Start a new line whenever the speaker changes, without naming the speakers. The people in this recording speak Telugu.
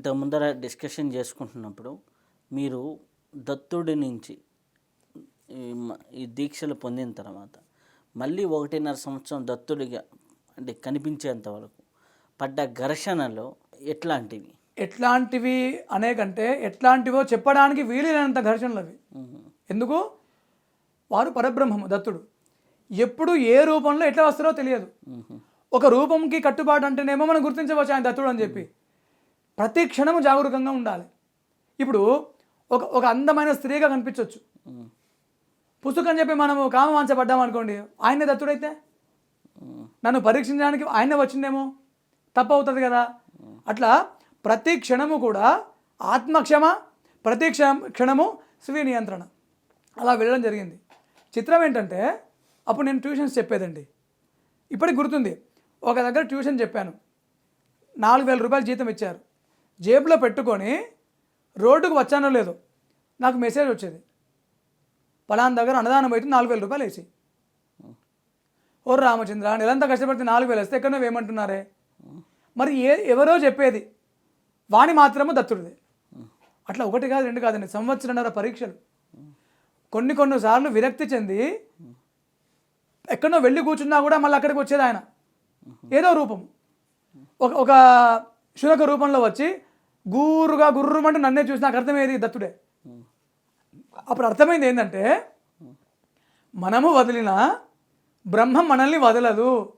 ఇంత ముందర డిస్కషన్ చేసుకుంటున్నప్పుడు మీరు దత్తుడి నుంచి ఈ దీక్షలు పొందిన తర్వాత మళ్ళీ ఒకటిన్నర సంవత్సరం దత్తుడిగా అంటే కనిపించేంత వరకు పడ్డ ఘర్షణలో ఎట్లాంటివి?
ఎట్లాంటివి అనే కంటే ఎట్లాంటివో చెప్పడానికి వీలైనంత ఘర్షణలు అవి. ఎందుకు? వారు పరబ్రహ్మము దత్తుడు. ఎప్పుడు ఏ రూపంలో ఎట్లా వస్తారో తెలియదు. ఒక రూపంకి కట్టుబాటు అంటేనేమో మనం గుర్తించవచ్చు ఆయన దత్తుడు అని చెప్పి. ప్రతి క్షణము జాగరూకంగా ఉండాలి. ఇప్పుడు ఒక ఒక అందమైన స్త్రీగా కనిపించవచ్చు పుస్తకం అని చెప్పి మనము కామవాంచబడ్డాం అనుకోండి ఆయనే దత్తుడైతే? నన్ను పరీక్షించడానికి ఆయనే వచ్చిందేమో? తప్పు అవుతుంది కదా. అట్లా ప్రతి క్షణము కూడా ఆత్మక్షమ ప్రతి క్షణ క్షణము స్వీయ నియంత్రణ. అలా వెళ్ళడం జరిగింది. చిత్రం ఏంటంటే అప్పుడు నేను ట్యూషన్స్ చెప్పేదండి. ఇప్పటికి గుర్తుంది. ఒక దగ్గర ట్యూషన్ చెప్పాను. నాలుగు వేల రూపాయలు జీతం ఇచ్చారు. జేబులో పెట్టుకొని రోడ్డుకు వచ్చానో లేదు నాకు మెసేజ్ వచ్చేది. పలానా దగ్గర అన్నదానం అయితే నాలుగు వేల రూపాయలు వేసి. ఓ రామచంద్ర నెలంతా కష్టపడితే నాలుగు వేలు వస్తే ఎక్కడ వేయమంటున్నారే? ఏమంటున్నారే మరి ఏ ఎవరో చెప్పేది. వాణి మాత్రము దత్తుడిది. అట్లా ఒకటి కాదు రెండు కాదండి సంవత్సరంన్నర పరీక్షలు. కొన్ని కొన్ని సార్లు విరక్తి చెంది ఎక్కడో వెళ్ళి కూర్చున్నా కూడా మళ్ళీ అక్కడికి వచ్చేది ఆయన. ఏదో రూపం. ఒక ఒక శునక రూపంలో వచ్చి గూరుగా గుర్రుమంటూ నన్నే చూసి నాకు అర్థమయ్యేది దత్తుడే. అప్పుడు అర్థమైంది ఏంటంటే మనము వదిలిన బ్రహ్మం మనల్ని వదలదు.